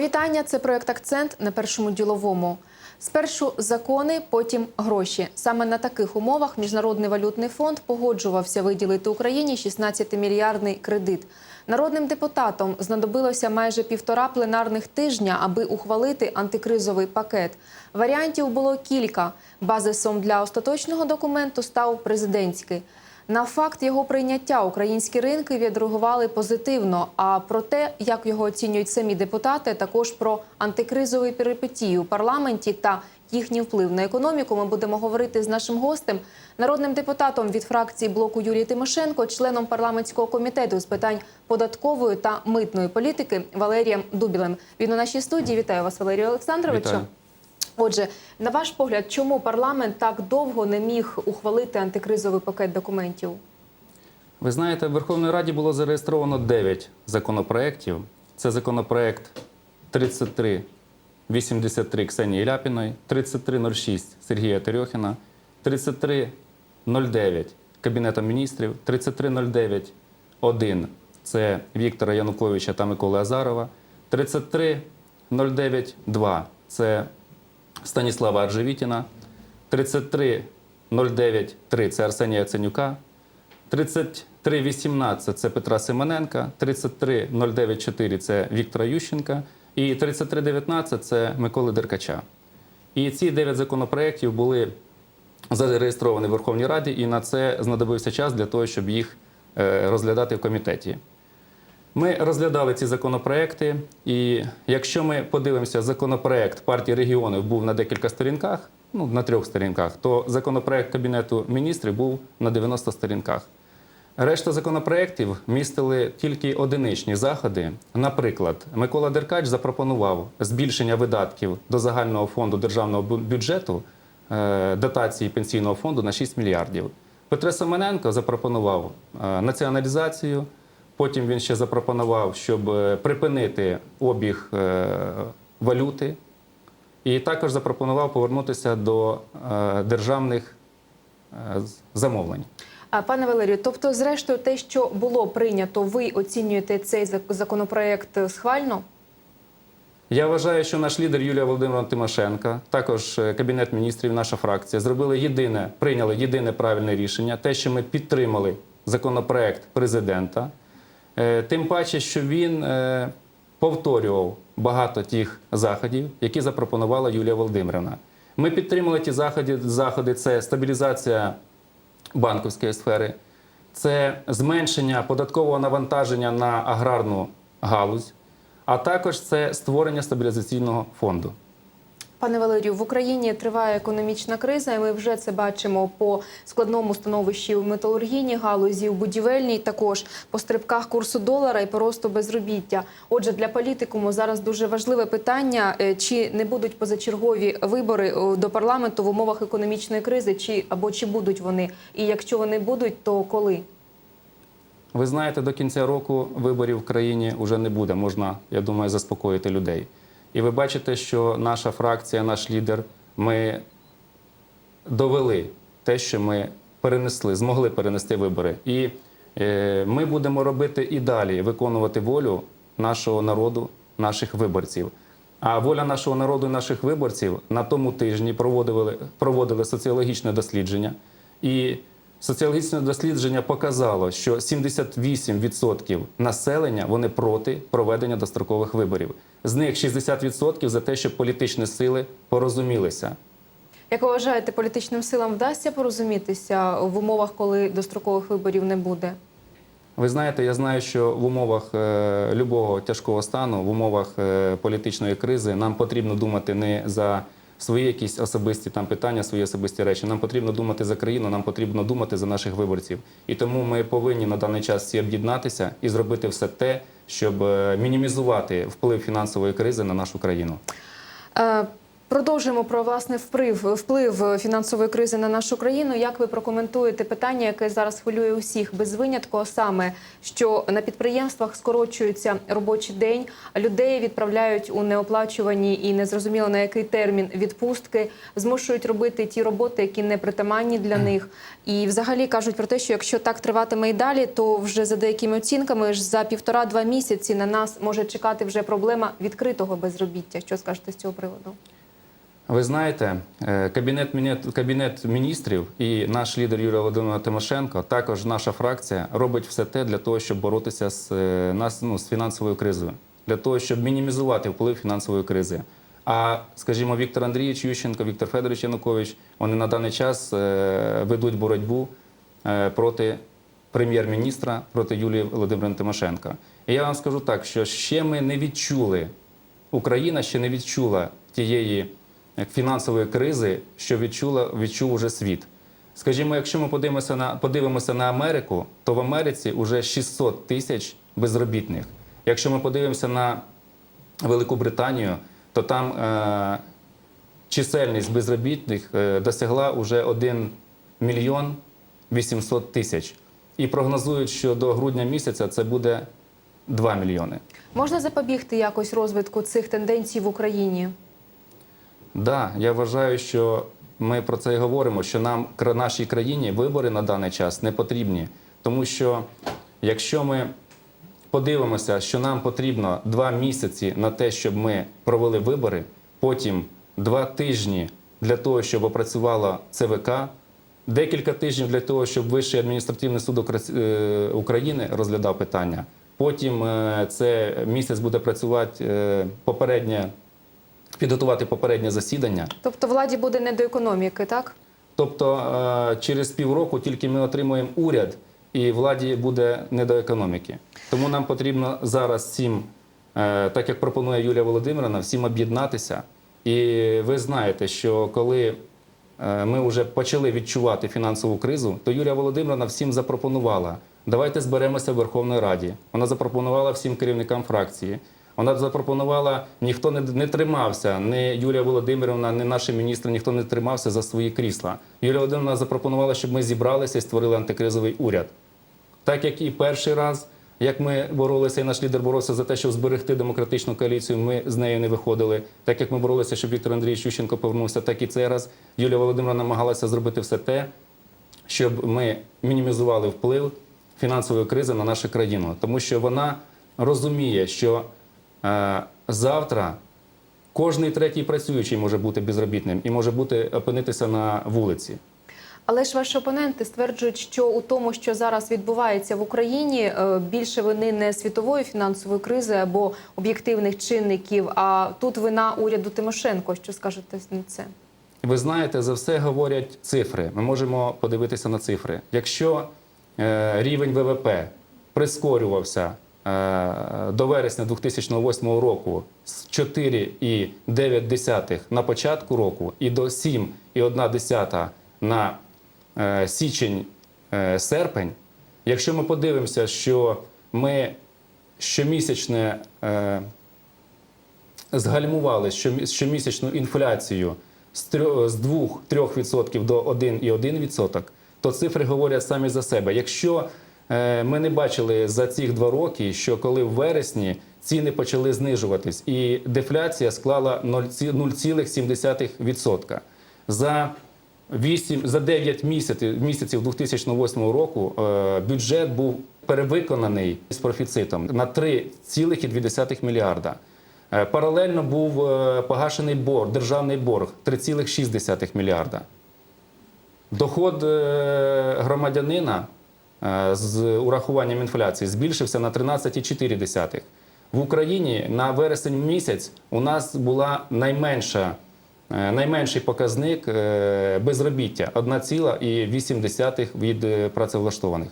Вітання. Це проект Акцент на першому діловому. Спершу закони, потім гроші. Саме на таких умовах Міжнародний валютний фонд погоджувався виділити Україні 16-мільярдний кредит. Народним депутатам знадобилося майже півтора пленарних тижня, аби ухвалити антикризовий пакет. Варіантів було кілька. Базисом для остаточного документу став президентський. На факт його прийняття українські ринки відреагували позитивно. А про те, як його оцінюють самі депутати, також про антикризові перипетії у парламенті та їхній вплив на економіку, ми будемо говорити з нашим гостем, народним депутатом від фракції блоку Юрії Тимошенко, членом парламентського комітету з питань податкової та митної політики Валерієм Дубілем. Він у нашій студії. Вітаю вас, Валерію Олександровичу. Вітаю. Отже, на ваш погляд, чому парламент так довго не міг ухвалити антикризовий пакет документів? Ви знаєте, в Верховній Раді було зареєстровано 9 законопроєктів. Це законопроєкт 3383 Ксенії Ляпіної, 3306 Сергія Терьохіна, 3309 Кабінету міністрів, 3309 1 це Віктора Януковича та Миколи Азарова, 3309 2 це Станіслава Аржевітіна, 3309 3 це Арсенія Яценюка, 3318 це Петра Симоненка, 33094 це Віктора Ющенка і 3319 це Миколи Деркача. І ці 9 законопроєктів були зареєстровані в Верховній Раді, і на це знадобився час для того, щоб їх е, розглядати в комітеті. Ми розглядали ці законопроекти, і якщо ми подивимося, законопроект партії регіонів був на декілька сторінках, ну на трьох сторінках, то законопроект Кабінету міністрів був на 90 сторінках. Решта законопроєктів містили тільки одиничні заходи. Наприклад, Микола Деркач запропонував збільшення видатків до загального фонду державного бюджету е, дотації пенсійного фонду на 6 мільярдів. Петро Семененко запропонував е, націоналізацію. Потім він ще запропонував, щоб е, припинити обіг е, валюти, і також запропонував повернутися до е, державних замовлень. А, Пане Валерію, тобто, зрештою, те, що було прийнято, ви оцінюєте цей законопроект схвально? Я вважаю, що наш лідер Юлія Володимировна Тимошенка, також Кабінет міністрів, наша фракція зробили єдине, прийняли єдине правильне рішення, те, що ми підтримали законопроект президента. Е, Тим паче, що він е, повторював багато тих заходів, які запропонувала Юлія Володимирівна. Ми підтримали ті заходи, заходи це стабілізація банківської сфери, це зменшення податкового навантаження на аграрну галузь, а також це створення стабілізаційного фонду. Пане Валерію, в Україні триває економічна криза, і ми вже це бачимо по складному становищі в металургійній галузі, в будівельній також по стрибках курсу долара і по росту безробіття. Отже, для політикуму зараз дуже важливе питання: е, чи не будуть позачергові вибори е, до парламенту в умовах економічної кризи, чи або чи будуть вони? І якщо вони будуть, то коли? Ви знаєте, до кінця року виборів в країні вже не буде. Можна, я думаю, заспокоїти людей. І ви бачите, що наша фракція, наш лідер, ми довели те, що ми перенесли, змогли перенести вибори. І е, ми будемо робити і далі, виконувати волю нашого народу, наших виборців. А воля нашого народу і наших виборців на тому тижні проводили, проводили соціологічне дослідження. І соціологічне дослідження показало, що 78% населення вони проти проведення дострокових виборів. З них 60% за те, щоб політичні сили порозумілися. Як ви вважаєте, політичним силам вдасться порозумітися в умовах, коли дострокових виборів не буде? Ви знаєте, я знаю, що в умовах е, любого тяжкого стану, в умовах е, політичної кризи, нам потрібно думати не за свої якісь особисті там питання, свої особисті речі. Нам потрібно думати за країну, нам потрібно думати за наших виборців. І тому ми повинні на даний час всі об'єднатися і зробити все те, щоб е, мінімізувати вплив фінансової кризи на нашу країну. Продовжуємо про власне вплив вплив фінансової кризи на нашу країну. Як ви прокоментуєте питання, яке зараз хвилює усіх без винятку, а саме що на підприємствах скорочується робочий день, людей відправляють у неоплачувані і незрозуміло на який термін відпустки, змушують робити ті роботи, які не притаманні для них. І взагалі кажуть про те, що якщо так триватиме і далі, то вже за деякими оцінками ж за півтора-два місяці на нас може чекати вже проблема відкритого безробіття. Що скажете з цього приводу? Ви знаєте, е, кабінет, кабінет міністрів і наш лідер Юлія Володимирівна Тимошенко, також наша фракція робить все те для того, щоб боротися з, е, нас, ну, з фінансовою кризою, для того, щоб мінімізувати вплив фінансової кризи. А скажімо, Віктор Андрійович Ющенко, Віктор Федорович Янукович, вони на даний час е, ведуть боротьбу проти прем'єр-міністра, проти Юлії Володимирівни Тимошенко. І я вам скажу так, що ще ми не відчули, Україна ще не відчула тієї фінансової кризи, що відчула, відчув уже світ. Скажімо, якщо ми подивимося на, подивимося на Америку, то в Америці вже 600 тисяч безробітних. Якщо ми подивимося на Велику Британію, то там е, чисельність безробітних е, досягла вже 1 мільйон 800 тисяч. І прогнозують, що до грудня місяця це буде 2 мільйони. Можна запобігти якось розвитку цих тенденцій в Україні? Да, я вважаю, що ми про це і говоримо, що нам нашій країні вибори на даний час не потрібні. Тому що якщо ми подивимося, що нам потрібно два місяці на те, щоб ми провели вибори, потім два тижні для того, щоб опрацювала ЦВК, декілька тижнів для того, щоб Вищий адміністративний суд е, України розглядав питання. Потім е, це місяць буде працювати е, попереднє підготувати попереднє засідання. Тобто владі буде не до економіки, так? Тобто е, через півроку тільки ми отримуємо уряд, і владі буде не до економіки. Тому нам потрібно зараз всім, е, так як пропонує Юлія Володимирівна, всім об'єднатися. І ви знаєте, що коли е, ми вже почали відчувати фінансову кризу, то Юлія Володимирівна всім запропонувала: давайте зберемося в Верховній Раді. Вона запропонувала всім керівникам фракції. Вона запропонувала, ніхто не, не тримався, не Юлія Володимирівна, не наші міністри, ніхто не тримався за свої крісла. Юлія Володимирівна запропонувала, щоб ми зібралися і створили антикризовий уряд. Так як і перший раз, як ми боролися, і наш лідер боровся за те, щоб зберегти демократичну коаліцію, ми з нею не виходили. Так як ми боролися, щоб Віктор Андрійович Ющенко повернувся, так і цей раз Юлія Володимирівна намагалася зробити все те, щоб ми мінімізували вплив фінансової кризи на нашу країну, тому що вона розуміє, що завтра кожний третій працюючий може бути безробітним і може бути опинитися на вулиці. Але ж ваші опоненти стверджують, що у тому, що зараз відбувається в Україні, е, більше вини не світової фінансової кризи або об'єктивних чинників, а тут вина уряду Тимошенко. Що скажете на це? Ви знаєте, за все говорять цифри. Ми можемо подивитися на цифри. Якщо е, рівень ВВП прискорювався е, до вересня 2008 року з 4,9 на початку року і до 7,1 на е, січень-серпень, якщо ми подивимося, що ми щомісячне е, згальмували щомісячну інфляцію з трьо- з 2-3% до 1,1%, то цифри говорять самі за себе. Якщо е, ми не бачили за ці два роки, що коли в вересні ціни почали знижуватись, і дефляція склала 0,7%. За 8, за 9 місяців, місяців 2008 року е, бюджет був перевиконаний з профіцитом на 3,2 мільярда. Е, Паралельно був е, погашений борг, державний борг 3,6 мільярда. Доход е, громадянина е, з урахуванням інфляції збільшився на 13,4. В Україні на вересень місяць у нас була найменша, е, найменший показник е, безробіття 1,8 від е, працевлаштованих.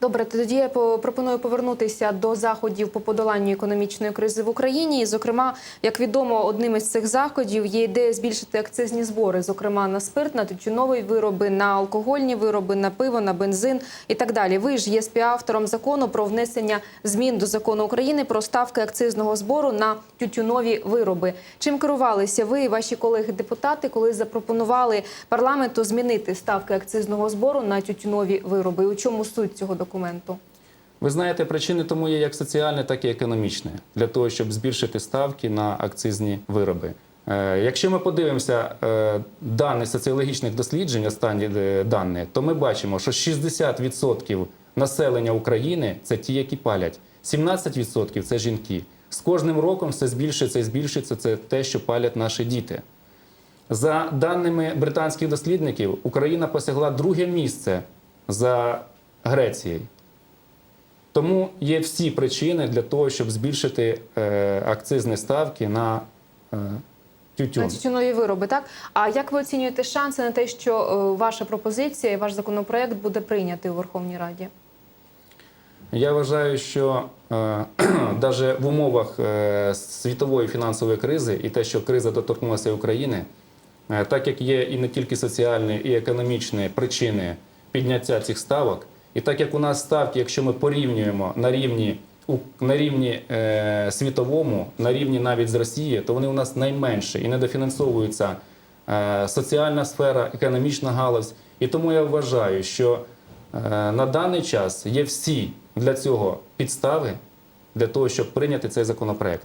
Добре, тоді я по- пропоную повернутися до заходів по подоланню економічної кризи в Україні. І, зокрема, як відомо, одним із цих заходів є ідея збільшити акцизні збори, зокрема на спирт, на тютюнові вироби, на алкогольні вироби, на пиво, на бензин і так далі. Ви ж є співавтором закону про внесення змін до закону України про ставки акцизного збору на тютюнові вироби. Чим керувалися ви і ваші колеги-депутати, коли запропонували парламенту змінити ставки акцизного збору на тютюнові вироби? У чому суть цього документу? Ви знаєте, причини тому є як соціальне, так і економічне для того, щоб збільшити ставки на акцизні вироби. Е, Якщо ми подивимося е, дані соціологічних досліджень, останні е, дані, то ми бачимо, що 60% населення України це ті, які палять, 17% це жінки. З кожним роком все збільшується і збільшується це те, що палять наші діти. За даними британських дослідників, Україна посягла друге місце за Грецією. Тому є всі причини для того, щоб збільшити е, акцизні ставки на е, тютюн. На тютюнові вироби, так? А як ви оцінюєте шанси на те, що е, ваша пропозиція і ваш законопроект буде прийнятий у Верховній Раді? Я вважаю, що е, навіть в умовах е, світової фінансової кризи і те, що криза доторкнулася України, е, так як є і не тільки соціальні, і економічні причини підняття цих ставок, і так як у нас ставки, якщо ми порівнюємо на рівні у- на рівні е, світовому, на рівні навіть з Росії, то вони у нас найменші і недофінансовується е, соціальна сфера, економічна галузь. І тому я вважаю, що Е, На даний час є всі для цього підстави для того, щоб прийняти цей законопроект.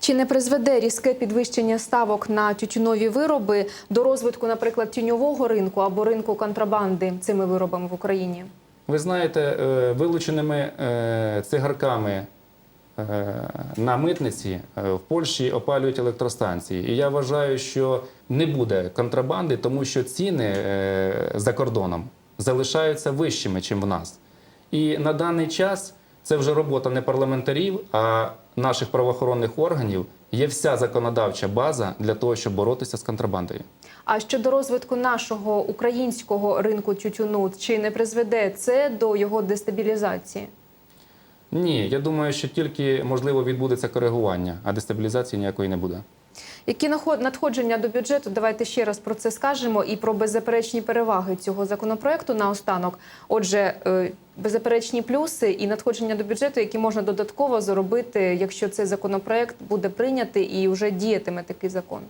Чи не призведе різке підвищення ставок на тютюнові вироби до розвитку, наприклад, тіньового ринку або ринку контрабанди цими виробами в Україні? Ви знаєте, е, вилученими е, цигарками е, на митниці в Польщі опалюють електростанції. І я вважаю, що не буде контрабанди, тому що ціни за кордоном залишаються вищими, ніж в нас. І на даний час це вже робота не парламентарів, а наших правоохоронних органів. Є вся законодавча база для того, щоб боротися з контрабандою. А щодо розвитку нашого українського ринку тютюну, чи не призведе це до його дестабілізації? Ні, я думаю, що тільки можливо відбудеться коригування, а дестабілізації ніякої не буде. Які надходження до бюджету? Давайте ще раз про це скажемо і про беззаперечні переваги цього законопроекту наостанок. Отже, е, беззаперечні плюси і надходження до бюджету, які можна додатково заробити, якщо цей законопроект буде прийнятий і вже діятиме такий закон.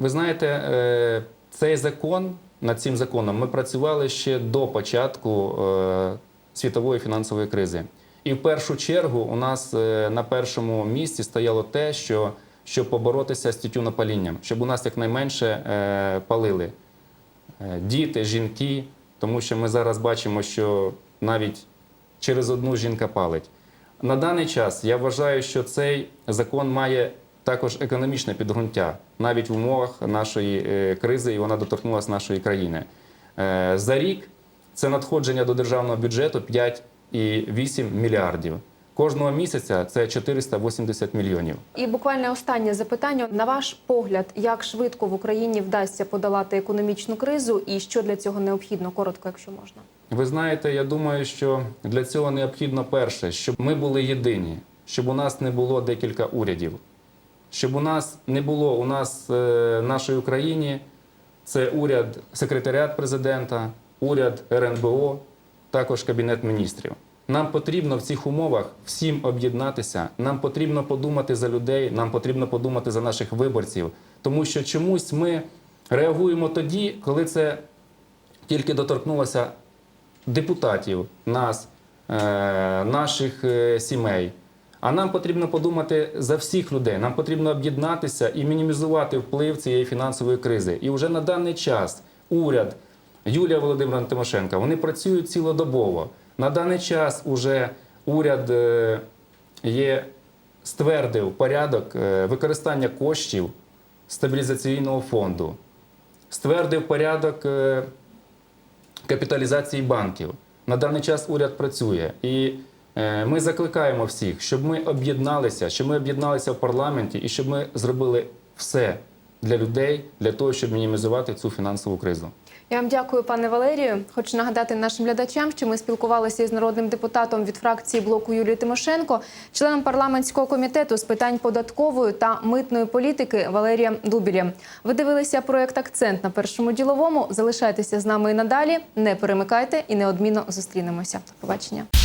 Ви знаєте, е, цей закон над цим законом ми працювали ще до початку е, світової фінансової кризи. І в першу чергу у нас е, на першому місці стояло те, що щоб поборотися з тютюнопалінням, щоб у нас якнайменше палили діти, жінки, тому що ми зараз бачимо, що навіть через одну жінка палить. На даний час я вважаю, що цей закон має також економічне підґрунтя, навіть в умовах нашої е, кризи, і вона доторкнулася нашої країни. Е, За рік це надходження до державного бюджету 5,8 мільярдів. Кожного місяця це 480 мільйонів. І буквально останнє запитання. На ваш погляд, як швидко в Україні вдасться подолати економічну кризу, і що для цього необхідно? Коротко, якщо можна. Ви знаєте, я думаю, що для цього необхідно перше, щоб ми були єдині, щоб у нас не було декілька урядів, щоб у нас не було у нас е, в нашій Україні це уряд секретаріат президента, уряд РНБО, також кабінет міністрів. Нам потрібно в цих умовах всім об'єднатися. Нам потрібно подумати за людей, нам потрібно подумати за наших виборців, тому що чомусь ми реагуємо тоді, коли це тільки доторкнулося депутатів, нас, е, наших е, сімей. А нам потрібно подумати за всіх людей. Нам потрібно об'єднатися і мінімізувати вплив цієї фінансової кризи. І вже на даний час уряд Юлія Володимирівна Тимошенка вони працюють цілодобово. На даний час уже уряд е, є ствердив порядок е, використання коштів стабілізаційного фонду, ствердив порядок. е, капіталізації банків. На даний час уряд працює. І ми закликаємо всіх, щоб ми об'єдналися, щоб ми об'єдналися в парламенті і щоб ми зробили все для людей для того, щоб мінімізувати цю фінансову кризу. Я вам дякую, пане Валерію. Хочу нагадати нашим глядачам, що ми спілкувалися із народним депутатом від фракції блоку Юлії Тимошенко, членом парламентського комітету з питань податкової та митної політики Валерієм Дубілєм. Ви дивилися проект Акцент на першому діловому. Залишайтеся з нами і надалі. Не перемикайте і неодмінно зустрінемося. Побачення.